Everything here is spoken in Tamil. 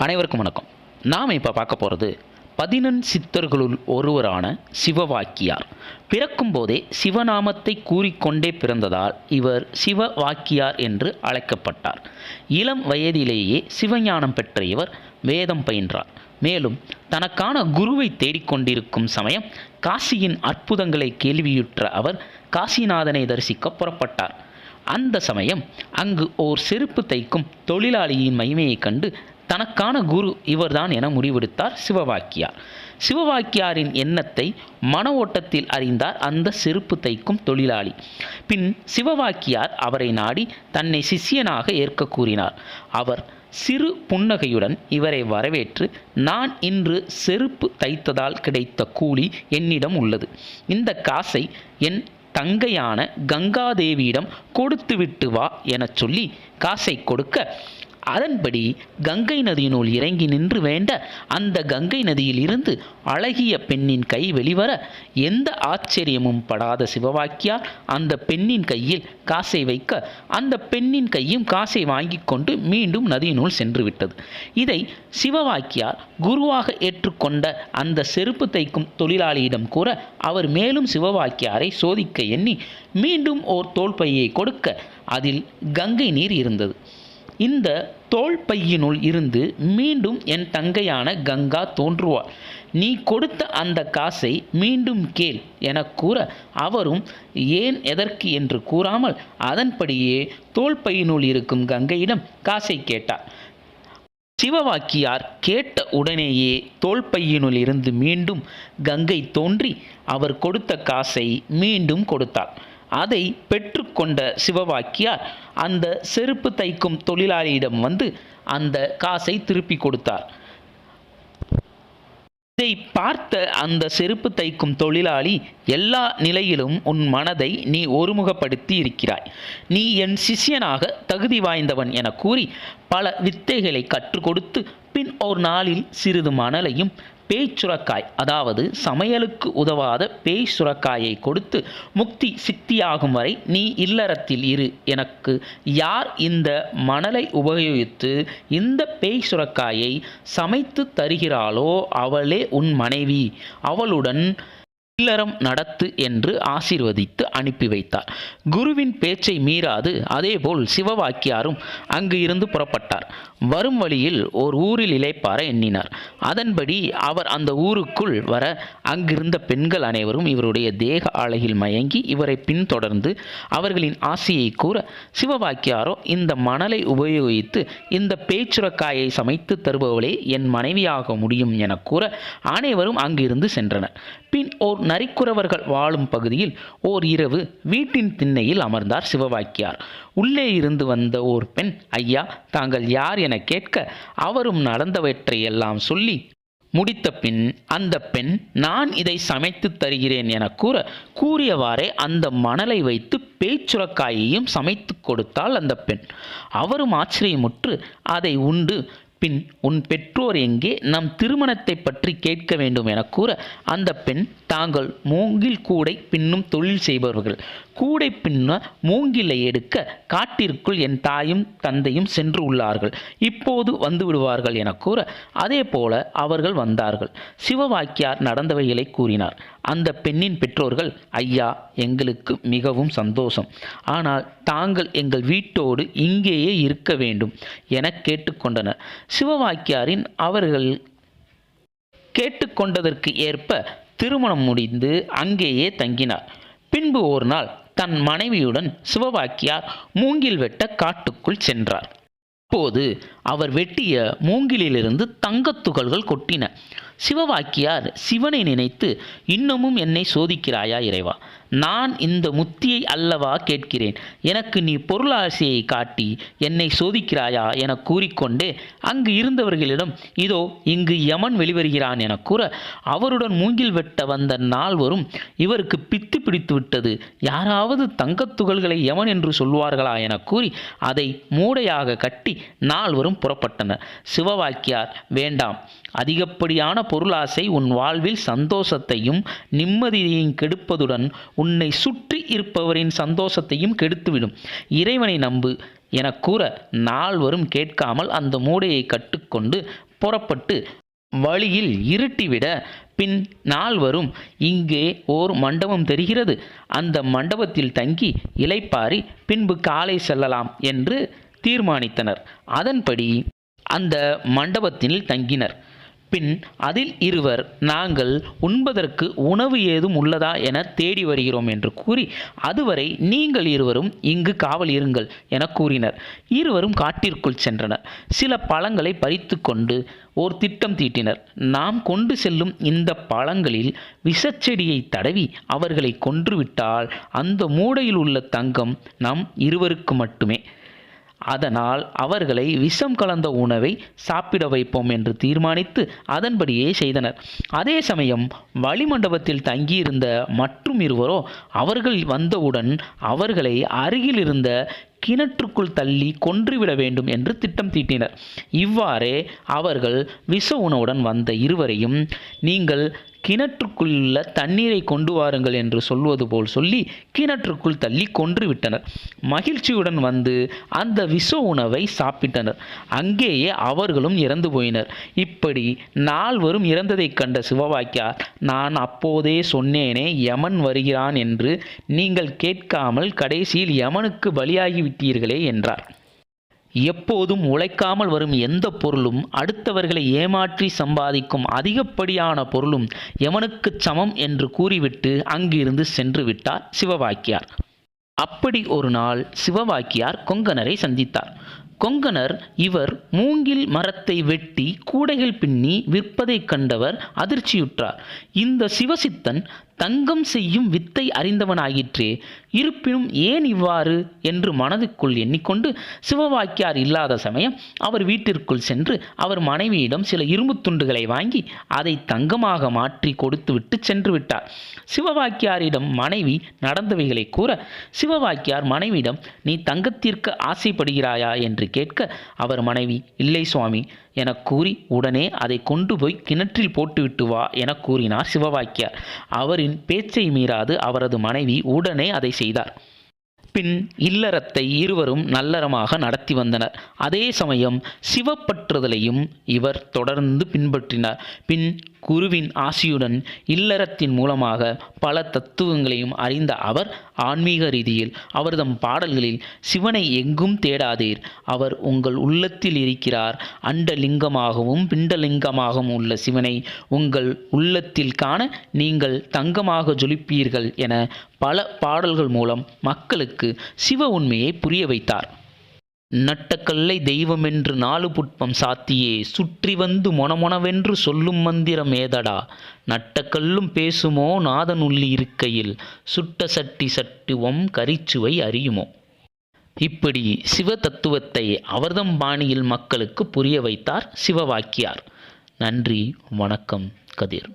அனைவருக்கும் வணக்கம். நாம் இப்போ பார்க்க போகிறது பதினெண் சித்தர்களுள் ஒருவரான சிவவாக்கியார். பிறக்கும்போதே சிவநாமத்தை கூறிக்கொண்டே பிறந்ததால் இவர் சிவவாக்கியார் என்று அழைக்கப்பட்டார். இளம் வயதிலேயே சிவஞானம் பெற்ற இவர் வேதம் பயின்றார். மேலும் தனக்கான குருவை தேடிக்கொண்டிருக்கும் சமயம் காசியின் அற்புதங்களை கேள்வியுற்ற அவர் காசிநாதனை தரிசிக்க புறப்பட்டார். அந்த சமயம் அங்கு ஓர் செருப்பு தைக்கும் தொழிலாளியின் மகிமையைக் கண்டு தனக்கான குரு இவர்தான் என முடிவெடுத்தார் சிவவாக்கியார். சிவவாக்கியாரின் எண்ணத்தை மன ஓட்டத்தில் அறிந்தார் அந்த செருப்பு தைக்கும் தொழிலாளி. பின் சிவவாக்கியார் அவரை நாடி தன்னை சிஷ்யனாக ஏற்க கூறினார். அவர் சிறு புன்னகையுடன் இவரை வரவேற்று நான் இன்று செருப்பு தைத்ததால் கிடைத்த கூலி என்னிடம் உள்ளது. இந்த காசை என் தங்கையான கங்காதேவியிடம் கொடுத்துவிட்டு வா எனச் சொல்லி காசை கொடுக்க அதன்படி கங்கை நதியினுள் இறங்கி நின்று வேண்ட அந்த கங்கை நதியில் இருந்து அழகிய பெண்ணின் கை வெளிவர எந்த ஆச்சரியமும் படாத சிவவாக்கியார் அந்த பெண்ணின் கையில் காசை வைக்க அந்த பெண்ணின் கையும் காசை வாங்கி கொண்டு மீண்டும் நதியினுள் சென்று விட்டது இதை சிவவாக்கியார் குருவாக ஏற்றுக்கொண்ட அந்த செருப்பு தைக்கும் தொழிலாளியிடம் கூற அவர் மேலும் சிவவாக்கியாரை சோதிக்க எண்ணி மீண்டும் ஓர் தோல்பையை கொடுக்க அதில் கங்கை நீர் இருந்தது. இந்த தோல் பையினுள் இருந்து மீண்டும் என் தங்கையான கங்கா தோன்றுவார். நீ கொடுத்த அந்த காசை மீண்டும் கேள் என கூற அவரும் ஏன் எதற்கு என்று கூறாமல் அதன்படியே தோல் பையினுள் இருக்கும் கங்கையிடம் காசை கேட்டார். சிவவாக்கியார் கேட்ட உடனேயே தோல்பையினுள் இருந்து மீண்டும் கங்கை தோன்றி அவர் கொடுத்த காசை மீண்டும் கொடுத்தார். அதை பெற்றுக்கொண்ட சிவவாக்கியார் அந்த செருப்பு தைக்கும் தொழிலாளியிடம் வந்து அந்த காசை திருப்பி கொடுத்தார். இதை பார்த்த அந்த செருப்பு தைக்கும் தொழிலாளி எல்லா நிலையிலும் உன் மனதை நீ ஒருமுகப்படுத்தி இருக்கிறாய். நீ என் சிஷ்யனாக தகுதி வாய்ந்தவன் என கூறி பல வித்தைகளை கற்றுக் கொடுத்து பின் ஒரு நாளில் சிறிது மணலையும் பேய் சுரக்காய் அதாவது சமையலுக்கு உதவாத பேய் சுரக்காயை கொடுத்து முக்தி சித்தியாகும் வரை நீ இல்லறத்தில் இரு. எனக்கு யார் இந்த மணலை உபயோகித்து இந்த பேய் சுரக்காயை சமைத்து தருகிறாளோ அவளே உன் மனைவி. அவளுடன் இல்லறம் நடத்து என்று ஆசீர்வதித்து அனுப்பி வைத்தார். குருவின் பேச்சை மீறாது அதேபோல் சிவவாக்கியாரும் அங்கு இருந்து புறப்பட்டார். வரும் வழியில் ஓர் ஊரில் இளைப்பார எண்ணினார். அதன்படி அவர் அந்த ஊருக்குள் வர அங்கிருந்த பெண்கள் அனைவரும் இவருடைய தேக அழகில் மயங்கி இவரை பின்தொடர்ந்து அவர்களின் ஆசையை கூற சிவவாக்கியாரோ இந்த மணலை உபயோகித்து இந்த பேச்சுரக்காயை சமைத்து தருபவளே என் மனைவியாக முடியும் என கூற அனைவரும் அங்கிருந்து சென்றனர். பின் ஓர் நரிக்குறவர்கள் வாழும் பகுதியில் ஓர் இரவு வீட்டின் திண்ணையில் அமர்ந்தார் சிவவாக்கியார். உள்ளே இருந்து வந்த ஓர் பெண் ஐயா தாங்கள் யார் என கேட்க அவரும் நடந்தவற்றை எல்லாம் சொல்லி முடித்த பின் அந்த பெண் நான் இதை சமைத்து தருகிறேன் என கூற கூறியவாறே அந்த மணலை வைத்து பேச்சுரக்காயையும் சமைத்து கொடுத்தாள் அந்த பெண். அவரும் ஆச்சரியமுற்று அதை உண்டு பின் உன் பெற்றோர் எங்கே? நம் திருமணத்தை பற்றி கேட்க வேண்டும் என கூற அந்த பெண் தாங்கள் மூங்கில் கூடை பின்னும் தொழில் செய்பவர்கள். கூடை பின்ன மூங்கிலை எடுக்க காட்டிற்குள் என் தாயும் தந்தையும் சென்று உள்ளார்கள். இப்போது வந்து விடுவார்கள் என கூற அதே போல அவர்கள் வந்தார்கள். சிவவாக்கியார் நடந்தவைகளை கூறினார். அந்த பெண்ணின் பெற்றோர்கள் ஐயா எங்களுக்கு மிகவும் சந்தோஷம். ஆனால் தாங்கள் எங்கள் வீட்டோடு இங்கேயே இருக்க வேண்டும் என கேட்டுக்கொண்டனர். சிவவாக்கியாரின் அவர்கள் கேட்டுக்கொண்டதற்கு ஏற்ப திருமணம் முடிந்து அங்கேயே தங்கினார். பின்பு ஒரு நாள் தன் மனைவியுடன் சிவவாக்கியார் மூங்கில் வெட்ட காட்டுக்குள் சென்றார். அப்போது அவர் வெட்டிய மூங்கிலிலிருந்து தங்கத் துகள்கள் கொட்டின. சிவவாக்கியார் சிவனை நினைத்து இன்னமும் என்னை சோதிக்கிறாயா இறைவா? நான் இந்த முத்தியை அல்லவா கேட்கிறேன்? எனக்கு நீ பொருளாசையை காட்டி என்னை சோதிக்கிறாயா? என கூறிக்கொண்டே அங்கு இருந்தவர்களிடம் இதோ இங்கு யமன் வெளிவருகிறான் என கூற அவருடன் மூங்கில் வெட்ட வந்த நால்வரும் இவருக்கு பித்து பிடித்து விட்டது. யாராவது தங்கத்துகள்களை யமன் என்று சொல்வார்களா? என கூறி அதை மூடையாக கட்டி நால்வரும் புறப்பட்டனர் சிவவாக்கியார் வேண்டாம். அதிகப்படியான பொருளாசை உன் வாழ்வில் சந்தோஷத்தையும் நிம்மதியையும் கெடுப்பதுடன் உன்னை சுற்றி இருப்பவரின் சந்தோஷத்தையும் கெடுத்துவிடும். இறைவனை நம்பு என கூற நால்வரும் கேட்காமல் அந்த மூடையை கட்டுக்கொண்டு புறப்பட்டு வழியில் இருட்டிவிட. பின் நால்வரும் இங்கே ஓர் மண்டபம் தெரிகிறது. அந்த மண்டபத்தில் தங்கி இலைப்பாரி பின்பு காலை செல்லலாம் என்று தீர்மானித்தனர். அதன்படி அந்த மண்டபத்தில் தங்கினர். பின் அதில் இருவர் நாங்கள் உண்பதற்கு உணவு ஏதும் உள்ளதா என தேடி வருகிறோம் என்று கூறி அதுவரை நீங்கள் இருவரும் இங்கு காவல் இருங்கள் என கூறினர். இருவரும் காட்டிற்குள் சென்றனர். சில பழங்களை பறித்து கொண்டு ஓர் திட்டம் தீட்டினர். நாம் கொண்டு செல்லும் இந்த பழங்களில் விஷச்செடியை தடவி அவர்களை கொன்றுவிட்டால் அந்த மூடையில் உள்ள தங்கம் நம் இருவருக்கு மட்டுமே. அதனால் அவர்களை விஷம் கலந்த உணவை சாப்பிட வைப்போம் என்று தீர்மானித்து அதன்படியே செய்தனர். அதே சமயம் வளிமண்டபத்தில் தங்கியிருந்த மற்றும் இருவரோ அவர்கள் வந்தவுடன் அவர்களை அருகில் இருந்த கிணற்றுக்குள் தள்ளி கொன்றுவிட வேண்டும் என்று திட்டம் தீட்டினர். இவ்வாறே அவர்கள் விஷ உணவுடன் வந்த இருவரையும் நீங்கள் கிணற்றுக்குள்ள தண்ணீரை கொண்டு வாருங்கள் என்று சொல்வது போல் சொல்லி கிணற்றுக்குள் தள்ளி கொன்று விட்டனர். மகிழ்ச்சியுடன் வந்து அந்த விஷ உணவை சாப்பிட்டனர். அங்கேயே அவர்களும் இறந்து போயினர். இப்படி நால்வரும் இறந்ததைக் கண்ட சிவவாக்கியார் நான் அப்போதே சொன்னேனே யமன் வருகிறான் என்று நீங்கள் கேட்காமல் கடைசியில் யமனுக்கு பலியாகிவிட்டீர்களே என்றார். எப்போதும் உழைக்காமல் வரும் எந்த பொருளும் அடுத்தவர்களை ஏமாற்றி சம்பாதிக்கும் அதிகப்படியான பொருளும் எவனுக்குச் சமம் என்று கூறிவிட்டு அங்கிருந்து சென்று விட்டார் சிவவாக்கியார். அப்படி ஒரு நாள் சிவவாக்கியார் கொங்கணரை சந்தித்தார். கொங்கணர் இவர் மூங்கில் மரத்தை வெட்டி கூடைகள் பின்னி விற்பதைக் கண்டவர் அதிர்ச்சியுற்றார். இந்த சிவசித்தன் தங்கம் செய்யும் வித்தை அறிந்தவனாயிற்றே. இருப்பினும் ஏன் இவ்வாறு? என்று மனதுக்குள் எண்ணிக்கொண்டு சிவவாக்கியார் இல்லாத சமயம் அவர் வீட்டிற்குள் சென்று அவர் மனைவியிடம் சில இரும்புத் துண்டுகளை வாங்கி அதை தங்கமாக மாற்றி கொடுத்துவிட்டு சென்று விட்டார். சிவவாக்கியாரிடம் மனைவி நடந்தவைகளை கூற சிவவாக்கியார் மனைவியிடம் நீ தங்கத்திற்கு ஆசைப்படுகிறாயா? என்று கேட்க அவர் மனைவி இல்லை சுவாமி. எனக் கூறி உடனே அதை கொண்டு போய் கிணற்றில் போட்டுவிட்டு வா என கூறினார் சிவவாக்கியார். அவரின் பேச்சை மீறாது அவரது மனைவி உடனே அதை செய்தார். பின் இல்லறத்தை இருவரும் நல்லறமாக நடத்தி வந்தனர். அதே சமயம் சிவப்பற்றுதலையும் இவர் தொடர்ந்து பின்பற்றினார். பின் குருவின் ஆசியுடன் இல்லறத்தின் மூலமாக பல தத்துவங்களையும் அறிந்த அவர் ஆன்மீக ரீதியில் அவர்தம் பாடல்களில் சிவனை எங்கும் தேடாதீர் அவர் உங்கள் உள்ளத்தில் இருக்கிறார். அண்டலிங்கமாகவும் பிண்டலிங்கமாகவும் உள்ள சிவனை உங்கள் உள்ளத்தில் காண நீங்கள் தங்கமாக ஜொலிப்பீர்கள் என பல பாடல்கள் மூலம் மக்களுக்கு சிவ உண்மையை புரிய வைத்தார். நட்டக்கல்லை தெய்வமென்று நாலு புட்பம் சாத்தியே. சுற்றி வந்து மொனமொனவென்று சொல்லும் மந்திரம் ஏதடா? நட்டக்கல்லும் பேசுமோ நாதன் உள்ளி இருக்கையில்? சுட்ட சட்டி சட்டுவம் கரிச்சுவை அறியுமோ? இப்படி சிவ தத்துவத்தை அவர்தம் பாணியில் மக்களுக்கு புரிய வைத்தார் சிவவாக்கியார். நன்றி வணக்கம் கதிர்.